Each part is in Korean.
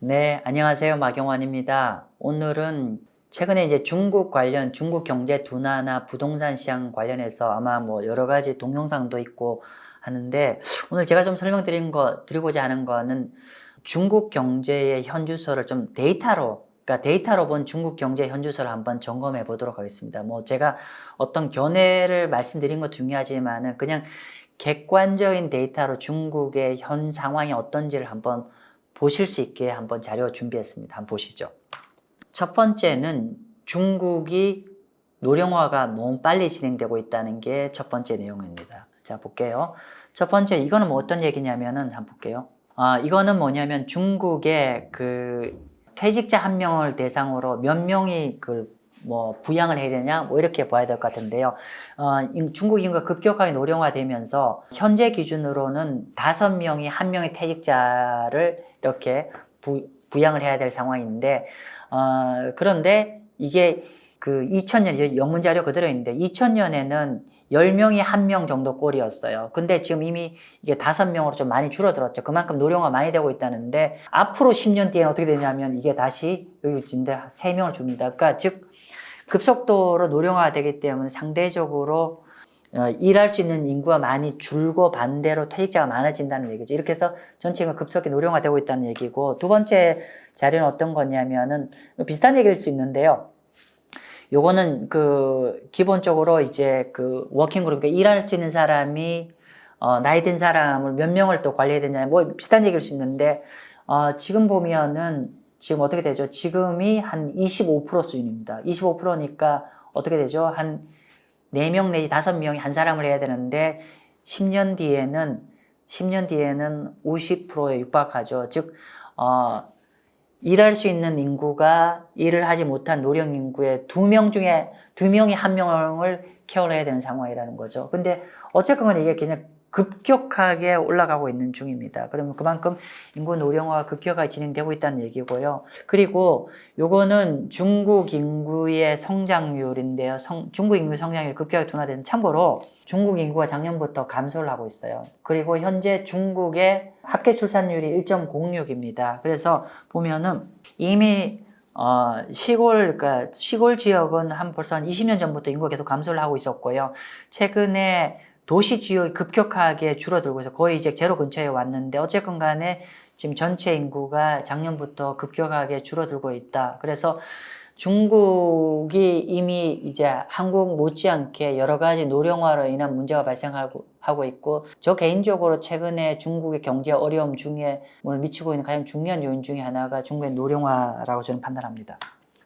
네, 안녕하세요. 마경환입니다. 오늘은 최근에 이제 중국 관련, 중국 경제 둔화나 부동산 시장 관련해서 아마 뭐 여러 가지 동영상도 있고 하는데 오늘 제가 좀 설명드린 거, 드리고자 하는 거는 중국 경제의 현주소를 좀 데이터로 그러니까 데이터로 본 중국 경제 현주소를 한번 점검해 보도록 하겠습니다. 뭐 제가 어떤 견해를 말씀드린 것 중요하지만은 그냥 객관적인 데이터로 중국의 현 상황이 어떤지를 한번 보실 수 있게 한번 자료 준비했습니다. 한번 보시죠. 첫 번째는 중국이 노령화가 너무 빨리 진행되고 있다는 게 첫 번째 내용입니다. 자, 볼게요. 첫 번째, 이거는 뭐 어떤 얘기냐면은, 한번 볼게요. 아, 이거는 뭐냐면 중국의 그 퇴직자 한 명을 대상으로 몇 명이 그 뭐 부양을 해야 되냐 뭐 이렇게 봐야 될 것 같은데요. 어, 인- 중국 인구가 급격하게 노령화되면서 현재 기준으로는 다섯 명이 한 명의 퇴직자를 이렇게 부, 부양을 해야 될 상황인데 어, 그런데 이게 그 2000년 영문 자료 그대로 있는데 2000년에는 10명이 한명 정도 꼴이었어요. 근데 지금 이미 이게 다섯 명으로 좀 많이 줄어들었죠. 그만큼 노령화 많이 되고 있다는데 앞으로 10년 뒤에는 어떻게 되냐면 이게 다시 여기 진짜 3명을 줍니다. 그러니까 즉 급속도로 노령화가 되기 때문에 상대적으로 어, 일할 수 있는 인구가 많이 줄고 반대로 퇴직자가 많아진다는 얘기죠. 이렇게 해서 전체 인구가 급속히 노령화되고 있다는 얘기고 두 번째 자료는 어떤 거냐면은 비슷한 얘기일 수 있는데요. 요거는 그 기본적으로 이제 그 워킹 그룹 그러니까 일할 수 있는 사람이 어, 나이 든 사람을 몇 명을 또 관리해야 되냐 뭐 비슷한 얘기일 수 있는데 어, 지금 보면은 지금 어떻게 되죠? 지금이 한 25% 수준입니다. 25%니까 어떻게 되죠? 한 4명 내지 5명이 한 사람을 해야 되는데 10년 뒤에는 10년 뒤에는 50%에 육박하죠. 즉 어, 일할 수 있는 인구가 일을 하지 못한 노령 인구의 두 명 중에 두 명이 한 명을 케어를 해야 되는 상황이라는 거죠. 근데 어쨌건 이게 그냥 급격하게 올라가고 있는 중입니다. 그러면 그만큼 인구 노령화가 급격하게 진행되고 있다는 얘기고요. 그리고 요거는 중국 인구의 성장률인데요. 성- 중국 인구 성장률이 급격하게 둔화되는 참고로 중국 인구가 작년부터 감소를 하고 있어요. 그리고 현재 중국의 합계 출산율이 1.06입니다. 그래서 보면은 이미 어, 시골, 그러니까 시골 지역은 한 벌써 한 20년 전부터 인구가 계속 감소를 하고 있었고요. 최근에 도시 지역이 급격하게 줄어들고 있어 거의 이제 제로 근처에 왔는데 어쨌건 간에 지금 전체 인구가 작년부터 급격하게 줄어들고 있다. 그래서 중국이 이미 이제 한국 못지않게 여러 가지 노령화로 인한 문제가 발생하고 하고 있고 저 개인적으로 최근에 중국의 경제 어려움 중에 오늘 미치고 있는 가장 중요한 요인 중에 하나가 중국의 노령화라고 저는 판단합니다.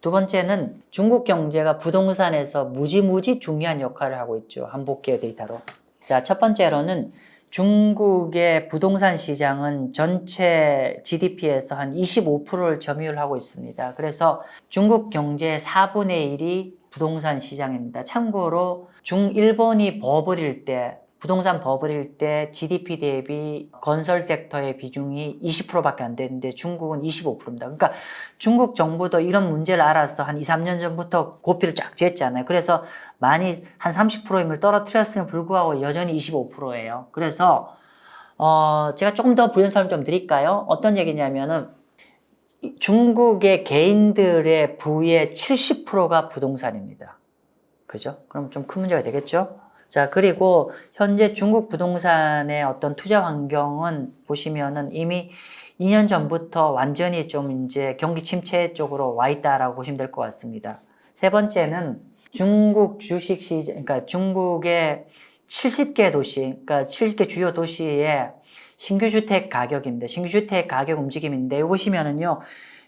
두 번째는 중국 경제가 부동산에서 무지무지 중요한 역할을 하고 있죠. 한복계 데이터로. 자, 첫 번째로는 중국의 부동산 시장은 전체 GDP에서 한 25%를 점유하고 있습니다. 그래서 중국 경제의 4분의 1이 부동산 시장입니다. 참고로 중일본이 버블일 때 부동산 버블일 때 GDP 대비 건설 섹터의 비중이 20%밖에 안 되는데 중국은 25%입니다. 그러니까 중국 정부도 이런 문제를 알아서 한 2, 3년 전부터 고삐를 쫙 쥐었잖아요. 그래서 많이 한 30%인 걸 떨어뜨렸음에 불구하고 여전히 25%예요. 그래서 어, 제가 조금 더 부연 설명 좀 드릴까요? 어떤 얘기냐면은 이 중국의 개인들의 부의 70%가 부동산입니다. 그죠? 그럼 좀 큰 문제가 되겠죠? 자, 그리고 현재 중국 부동산의 어떤 투자 환경은 보시면은 이미 2년 전부터 완전히 좀 이제 경기 침체 쪽으로 와 있다라고 보시면 될 것 같습니다. 세 번째는 중국 주식 시장, 그러니까 중국의 70개 도시, 그러니까 70개 주요 도시의 신규 주택 가격입니다. 신규 주택 가격 움직임인데, 보시면은요,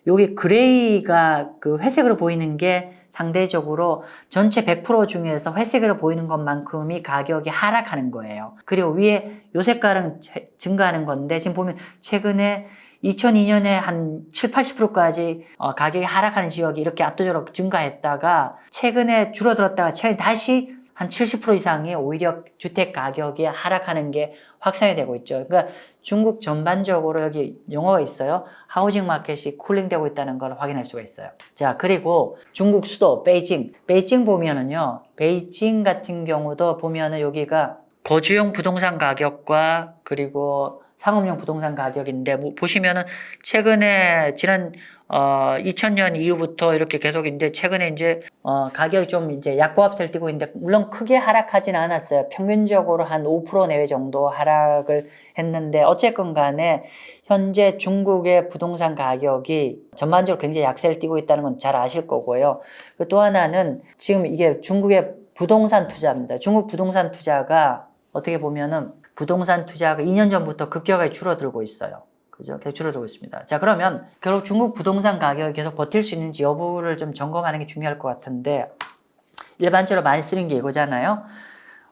여기 그레이가 그 회색으로 보이는 게 상대적으로 전체 100% 중에서 회색으로 보이는 것만큼이 가격이 하락하는 거예요. 그리고 위에 요 색깔은 제- 증가하는 건데 지금 보면 최근에 2002년에 한 7, 80%까지 어, 가격이 하락하는 지역이 이렇게 압도적으로 증가했다가 최근에 줄어들었다가 최근에 다시 한 70% 이상이 오히려 주택 가격이 하락하는 게 확산이 되고 있죠. 그러니까 중국 전반적으로 여기 영어가 있어요. 하우징 마켓이 쿨링되고 있다는 걸 확인할 수가 있어요. 자, 그리고 중국 수도 베이징. 베이징 보면은요. 베이징 같은 경우도 보면은 여기가 거주용 부동산 가격과 그리고 상업용 부동산 가격인데 뭐 보시면은 최근에 지난 어 2000년 이후부터 이렇게 계속인데 최근에 이제 어 가격이 좀 이제 약보합세를 띠고 있는데 물론 크게 하락하지는 않았어요. 평균적으로 한 5% 내외 정도 하락을 했는데 어쨌건 간에 현재 중국의 부동산 가격이 전반적으로 굉장히 약세를 띠고 있다는 건 잘 아실 거고요. 그또 하나는 지금 이게 중국의 부동산 투자입니다. 중국 부동산 투자가 어떻게 보면은 부동산 투자가 2년 전부터 급격하게 줄어들고 있어요. 그죠? 계속 줄어들고 있습니다. 자, 그러면 결국 중국 부동산 가격이 계속 버틸 수 있는지 여부를 좀 점검하는 게 중요할 것 같은데 일반적으로 많이 쓰는 게 이거잖아요.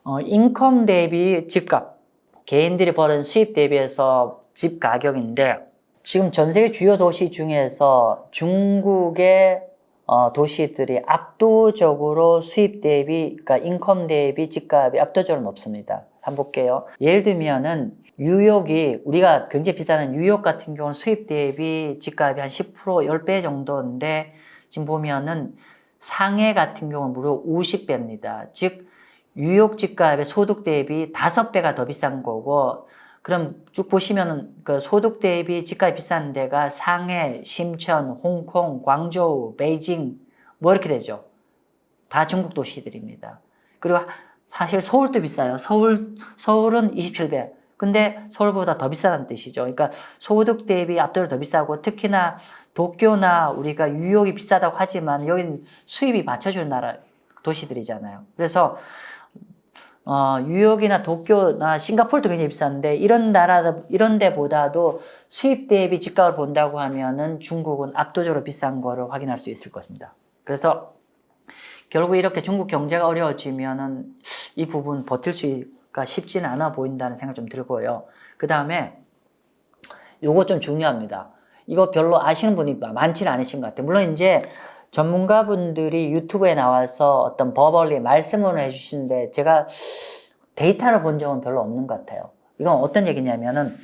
어, 인컴 대비 집값. 개인들이 버는 수입 대비해서 집 가격인데 지금 전 세계 주요 도시 중에서 중국의 어, 도시들이 압도적으로 수입 대비, 그러니까 인컴 대비 집값이 압도적으로 높습니다. 한번 볼게요. 예를 들면은 뉴욕이 우리가 굉장히 비싼 뉴욕 같은 경우는 수입 대비 집값이 한 10% 10배 정도인데 지금 보면은 상해 같은 경우는 무려 50배입니다. 즉 뉴욕 집값의 소득 대비 5배가 더 비싼 거고 그럼 쭉 보시면은 그 소득 대비 집값이 비싼 데가 상해, 심천, 홍콩, 광저우, 베이징 뭐 이렇게 되죠. 다 중국 도시들입니다. 그리고 사실 서울도 비싸요. 서울 서울은 27배. 근데 서울보다 더 비싸다는 뜻이죠. 그러니까 소득 대비 압도적으로 더 비싸고 특히나 도쿄나 우리가 뉴욕이 비싸다고 하지만 여기는 수입이 맞춰주는 나라 도시들이잖아요. 그래서 어, 뉴욕이나 도쿄나 싱가포르도 굉장히 비싼데 이런 나라 이런 데보다도 수입 대비 집값을 본다고 하면은 중국은 압도적으로 비싼 거를 확인할 수 있을 것입니다. 그래서 결국 이렇게 중국 경제가 어려워지면은 이 부분 버틸 수가 쉽지는 않아 보인다는 생각 좀 들고요. 그 다음에 요거 좀 중요합니다. 이거 별로 아시는 분이 많지는 않으신 것 같아요. 물론 이제 전문가분들이 유튜브에 나와서 어떤 버벌리 말씀을 해주시는데 제가 데이터를 본 적은 별로 없는 것 같아요. 이건 어떤 얘기냐면은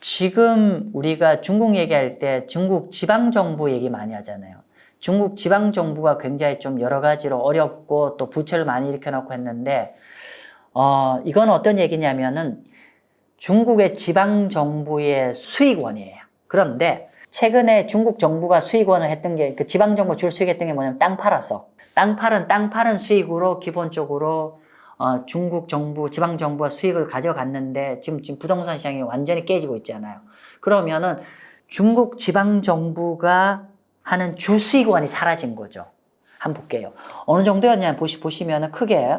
지금 우리가 중국 얘기할 때 중국 지방정부 얘기 많이 하잖아요. 중국 지방정부가 굉장히 좀 여러 가지로 어렵고 또 부채를 많이 일으켜놓고 했는데, 어, 이건 어떤 얘기냐면은 중국의 지방 정부의 수익원이에요. 그런데 최근에 중국 정부가 수익원을 했던 게 그 지방 정부 줄 수익했던 게 뭐냐면 땅 팔아서 땅 팔은 땅 파는 수익으로 기본적으로 어, 중국 정부 지방 정부가 수익을 가져갔는데 지금 지금 부동산 시장이 완전히 깨지고 있잖아요. 그러면은 중국 지방 정부가 하는 주 수익원이 사라진 거죠. 한번 볼게요. 어느 정도였냐면 보시 보시면은 크게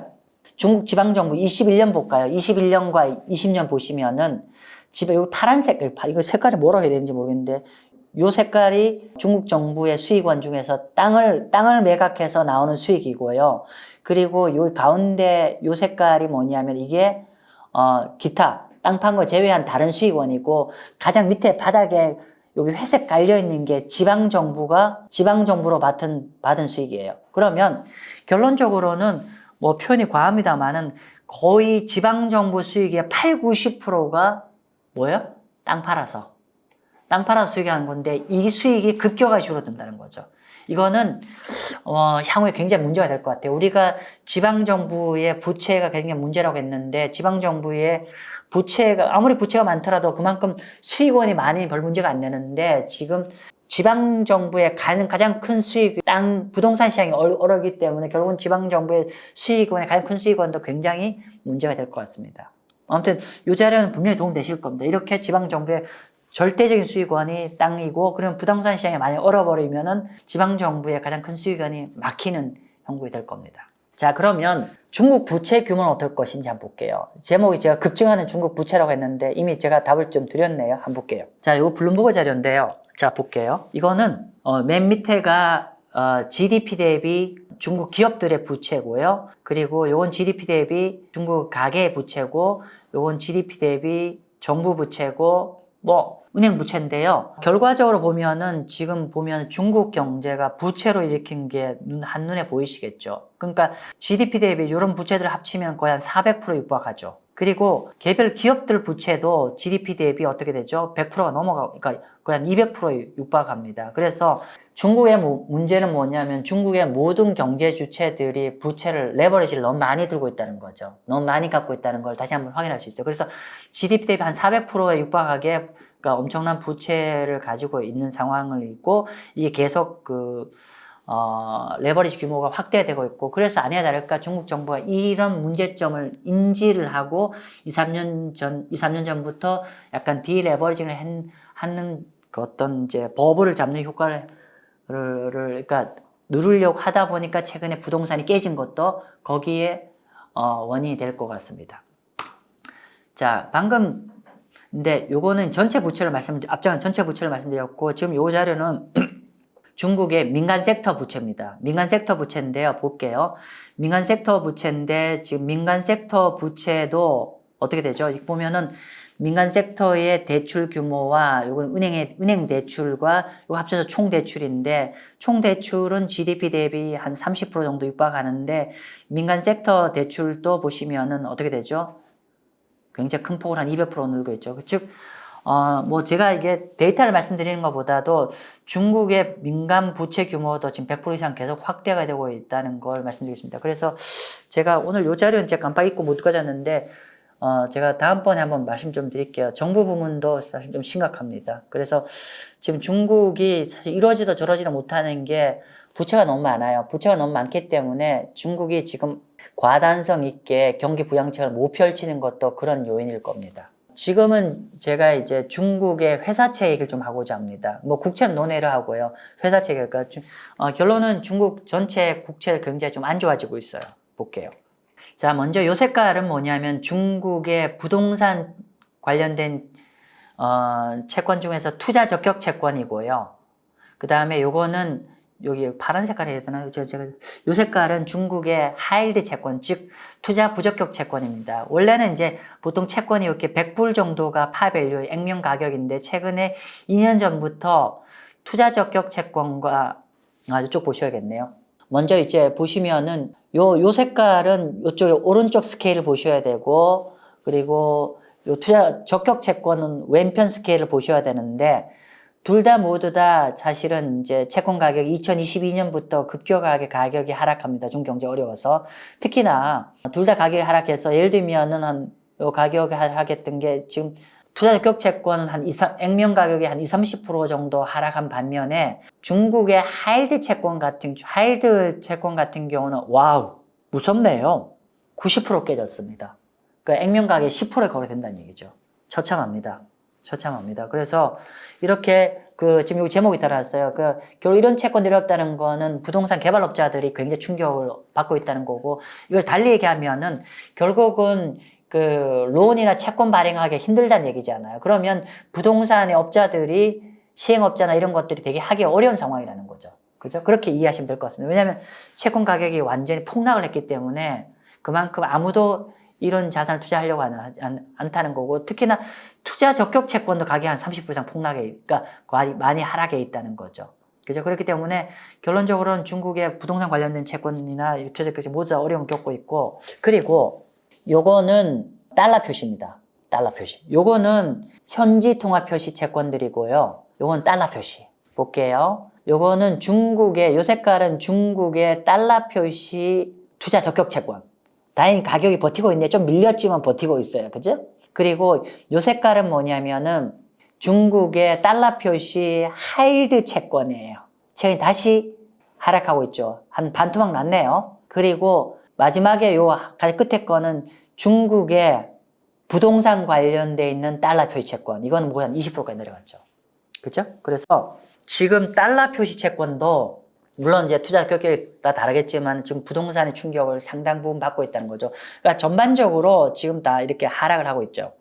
중국 지방 정부 21년 볼까요? 21년과 20년 보시면은 집에 여기 파란색 이거 색깔이 뭐라 해야 되는지 모르겠는데 요 색깔이 중국 정부의 수익원 중에서 땅을 땅을 매각해서 나오는 수익이고요. 그리고 요 가운데 요 색깔이 뭐냐면 이게 어 기타 땅 판 거 제외한 다른 수익원이고 가장 밑에 바닥에 여기 회색 깔려 있는 게 지방 정부가 지방 정부로 받은 받은 수익이에요. 그러면 결론적으로는 뭐 표현이 과합니다만은 거의 지방 정부 수익의 8, 90%가 뭐예요? 땅 팔아서 땅 팔아서 수익하는 건데 이 수익이 급격하게 줄어든다는 거죠. 이거는 어, 향후에 굉장히 문제가 될 것 같아요. 우리가 지방 정부의 부채가 굉장히 문제라고 했는데 지방 정부의 부채가 아무리 부채가 많더라도 그만큼 수익원이 많이 별 문제가 안 되는데 지금 지방 정부의 가장 큰 수익 땅 부동산 시장이 어렵기 때문에 결국은 지방 정부의 수익원의 가장 큰 수익원도 굉장히 문제가 될 것 같습니다. 아무튼 이 자료는 분명히 도움 되실 겁니다. 이렇게 지방 정부의 절대적인 수익원이 땅이고 그러면 부동산 시장이 많이 얼어버리면은 지방 정부의 가장 큰 수익원이 막히는 형국이 될 겁니다. 자 그러면 중국 부채 규모는 어떨 것인지 한번 볼게요. 제목이 제가 급증하는 중국 부채라고 했는데 이미 제가 답을 좀 드렸네요. 한번 볼게요. 자 이거 블룸버그 자료인데요. 자 볼게요. 이거는 어, 맨 밑에가 어, GDP 대비 중국 기업들의 부채고요. 그리고 요건 GDP 대비 중국 가계의 부채고 요건 GDP 대비 정부 부채고 뭐 은행 부채인데요. 결과적으로 보면은 지금 보면 중국 경제가 부채로 일으킨 게 눈, 한눈에 보이시겠죠. 그러니까 GDP 대비 이런 부채들 합치면 거의 한 400% 육박하죠. 그리고 개별 기업들 부채도 GDP 대비 어떻게 되죠? 100%가 넘어가고, 그러니까 거의 한 200%에 육박합니다. 그래서 중국의 뭐- 문제는 뭐냐면 중국의 모든 경제 주체들이 부채를 레버리지를 너무 많이 들고 있다는 거죠. 너무 많이 갖고 있다는 걸 다시 한번 확인할 수 있어요. 그래서 GDP 대비 한 400%에 육박하게 그러니까 엄청난 부채를 가지고 있는 상황을 있고 이게 계속 그 어, 레버리지 규모가 확대되고 있고 그래서 아니야 다를까 중국 정부가 이런 문제점을 인지를 하고 2, 3년 전 2, 3년 전부터 약간 디레버리징을 한- 하는 그 어떤 이제 버블을 잡는 효과를 를, 그러니까 누르려고 하다 보니까 최근에 부동산이 깨진 것도 거기에 어, 원인이 될 것 같습니다. 자, 방금 근데 요거는 전체 부채를 말씀 앞장은 전체 부채를 말씀드렸고 지금 요 자료는 중국의 민간 섹터 부채입니다. 민간 섹터 부채인데요. 볼게요. 민간 섹터 부채인데 지금 민간 섹터 부채도 어떻게 되죠? 보면은 민간 섹터의 대출 규모와 요건 은행의 은행 대출과 요 합쳐서 총 대출인데 총 대출은 GDP 대비 한 30% 정도 육박하는데 민간 섹터 대출도 보시면은 어떻게 되죠? 굉장히 큰 폭으로 한 200% 늘고 있죠. 즉, 어, 뭐 제가 이게 데이터를 말씀드리는 것보다도 중국의 민간 부채 규모도 지금 100% 이상 계속 확대가 되고 있다는 걸 말씀드리겠습니다. 그래서 제가 오늘 요 자료는 제가 깜빡 잊고 못 가졌는데, 어, 제가 다음번에 한번 말씀 좀 드릴게요. 정부 부문도 사실 좀 심각합니다. 그래서 지금 중국이 사실 이러지도 저러지도 못하는 게 부채가 너무 많아요. 부채가 너무 많기 때문에 중국이 지금 과단성 있게 경기 부양책을 못 펼치는 것도 그런 요인일 겁니다. 지금은 제가 이제 중국의 회사채 얘기를 좀 하고자 합니다. 뭐 국채는 논외로 하고요. 회사채 그러니까 주- 어, 결론은 중국 전체 국채를 굉장히 좀 안 좋아지고 있어요. 볼게요. 자, 먼저 요 색깔은 뭐냐면 중국의 부동산 관련된 어, 채권 중에서 투자 적격 채권이고요. 그 다음에 요거는 여기 파란 색깔이 해야 되나요? 제가, 제가 요 색깔은 중국의 하일드 채권, 즉 투자 부적격 채권입니다. 원래는 이제 보통 채권이 이렇게 100불 정도가 파밸류 액면 가격인데 최근에 2년 전부터 투자 적격 채권과 아 이쪽 보셔야겠네요. 먼저 이제 보시면은 요 요 색깔은 요쪽에 오른쪽 스케일을 보셔야 되고 그리고 요 투자 적격 채권은 왼편 스케일을 보셔야 되는데 둘 다 모두 다 사실은 이제 채권 가격이 2022년부터 급격하게 가격이 하락합니다. 중 경제 어려워서 특히나 둘 다 가격이 하락해서 예를 들면은 한 요 가격이 하락했던 게 지금 투자 적격 채권은 한 2, 3, 액면 가격이 한 2, 30% 정도 하락한 반면에 중국의 하일드 채권 같은 하일드 채권 같은 경우는 와우 무섭네요. 90% 깨졌습니다. 그 액면 가격이 10%에 거래된다는 얘기죠. 처참합니다. 처참합니다. 그래서 이렇게 그 지금 여기 제목이 달았어요. 그 결국 이런 채권들이 없다는 거는 부동산 개발업자들이 굉장히 충격을 받고 있다는 거고 이걸 달리 얘기하면은 결국은 그 론이나 채권 발행하기 힘들다는 얘기잖아요. 그러면 부동산의 업자들이 시행업자나 이런 것들이 되게 하기 어려운 상황이라는 거죠. 그죠? 그렇게 이해하시면 될 것 같습니다. 왜냐하면 채권 가격이 완전히 폭락을 했기 때문에 그만큼 아무도 이런 자산을 투자하려고 하는, 안, 않다는 거고 특히나 투자 적격 채권도 가격이 한 30% 이상 폭락해, 그러니까 많이, 하락해 있다는 거죠. 그죠? 그렇기 때문에 결론적으로는 중국의 부동산 관련된 채권이나 투자 적격 모두 다 어려움을 겪고 있고 그리고 요거는 달러 표시입니다. 달러 표시. 요거는 현지 통화 표시 채권들이고요. 요건 달러 표시. 볼게요. 요거는 중국의 요 색깔은 중국의 달러 표시 투자 적격 채권. 다행히 가격이 버티고 있네. 좀 밀렸지만 버티고 있어요. 그죠? 그리고 요 색깔은 뭐냐면은 중국의 달러 표시 하일드 채권이에요. 최근에 다시 하락하고 있죠. 한 반토막 났네요. 그리고 마지막에 요 끝에 거는 중국의 부동산 관련돼 있는 달러 표시 채권. 이건 뭐한 20%까지 내려갔죠. 그죠? 그래서 지금 달러 표시 채권도 물론 이제 투자 경격에 따라 다르겠지만 지금 부동산의 충격을 상당 부분 받고 있다는 거죠. 그러니까 전반적으로 지금 다 이렇게 하락을 하고 있죠.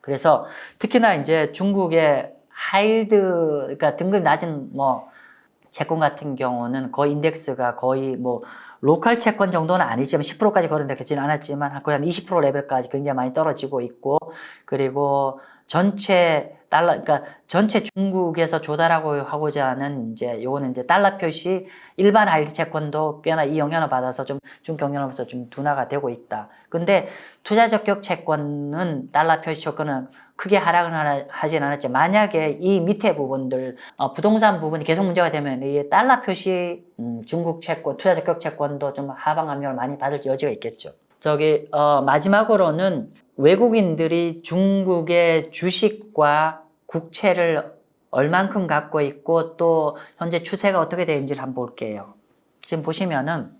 그래서 특히나 이제 중국의 하일드, 그러니까 등급 낮은 뭐 채권 같은 경우는 거의 인덱스가 거의 뭐 로컬 채권 정도는 아니지만 10%까지 거론되지는 않았지만 거의 한 20% 레벨까지 굉장히 많이 떨어지고 있고 그리고 전체 달러, 그러니까 전체 중국에서 조달하고 하고자 하는 이제 요거는 이제 달러 표시 일반 하이리 채권도 꽤나 이 영향을 받아서 좀 중국 영향으로서 좀 둔화가 되고 있다. 근데 투자 적격 채권은 달러 표시 채권은 크게 하락은 하진 않았지. 만약에 이 밑에 부분들 어, 부동산 부분이 계속 문제가 되면 이 달러 표시 음, 중국 채권, 투자 적격 채권도 좀 하방 압력을 많이 받을 여지가 있겠죠. 저기 어, 마지막으로는 외국인들이 중국의 주식과 국채를 얼만큼 갖고 있고 또 현재 추세가 어떻게 되는지를 한번 볼게요. 지금 보시면은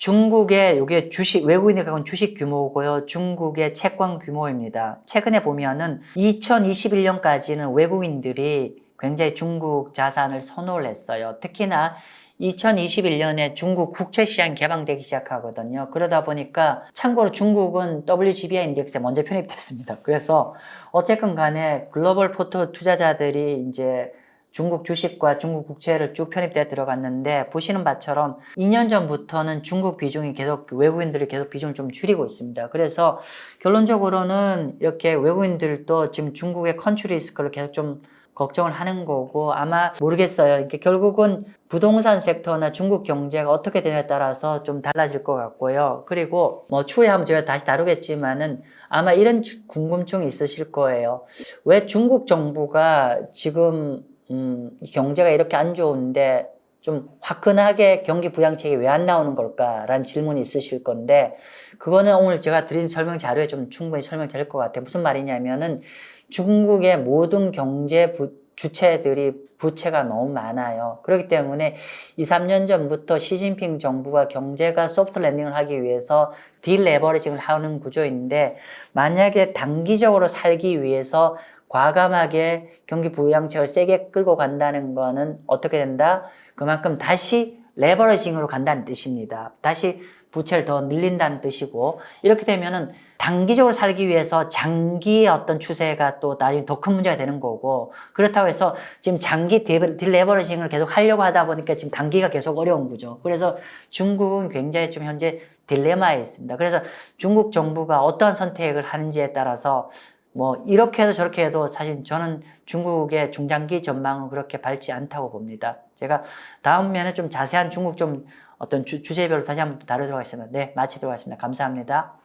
중국의 요게 주식 외국인이 갖고 주식 규모고요. 중국의 채권 규모입니다. 최근에 보면은 2021년까지는 외국인들이 굉장히 중국 자산을 선호를 했어요. 특히나 2021년에 중국 국채 시장이 개방되기 시작하거든요. 그러다 보니까 참고로 중국은 WGBI 인덱스에 먼저 편입됐습니다. 그래서 어쨌건 간에 글로벌 포트 투자자들이 이제 중국 주식과 중국 국채를 쭉 편입돼 들어갔는데 보시는 바처럼 2년 전부터는 중국 비중이 계속 외국인들이 계속 비중을 좀 줄이고 있습니다. 그래서 결론적으로는 이렇게 외국인들도 지금 중국의 컨트리 리스크를 계속 좀 걱정을 하는 거고 아마 모르겠어요. 이렇게 결국은 부동산 섹터나 중국 경제가 어떻게 되냐에 따라서 좀 달라질 것 같고요. 그리고 뭐 추후에 한번 제가 다시 다루겠지만은 아마 이런 주- 궁금증이 있으실 거예요. 왜 중국 정부가 지금 음, 이 경제가 이렇게 안 좋은데 좀 화끈하게 경기 부양책이 왜 안 나오는 걸까라는 질문이 있으실 건데 그거는 오늘 제가 드린 설명 자료에 좀 충분히 설명될 것 같아요. 무슨 말이냐면은 중국의 모든 경제 부, 주체들이 부채가 너무 많아요. 그렇기 때문에 2, 3년 전부터 시진핑 정부가 경제가 소프트 랜딩을 하기 위해서 딜레버리징을 하는 구조인데 만약에 단기적으로 살기 위해서 과감하게 경기 부양책을 세게 끌고 간다는 거는 어떻게 된다? 그만큼 다시 레버리징으로 간다는 뜻입니다. 다시 부채를 더 늘린다는 뜻이고 이렇게 되면은 단기적으로 살기 위해서 장기의 어떤 추세가 또 나중에 더 큰 문제가 되는 거고 그렇다고 해서 지금 장기 딜- 딜레버리징을 계속 하려고 하다 보니까 지금 단기가 계속 어려운 거죠. 그래서 중국은 굉장히 좀 현재 딜레마에 있습니다. 그래서 중국 정부가 어떠한 선택을 하는지에 따라서 뭐 이렇게 해도 저렇게 해도 사실 저는 중국의 중장기 전망은 그렇게 밝지 않다고 봅니다. 제가 다음 면에 좀 자세한 중국 좀 어떤 주, 주제별로 다시 한번 또 다루도록 하겠습니다. 네, 마치도록 하겠습니다. 감사합니다.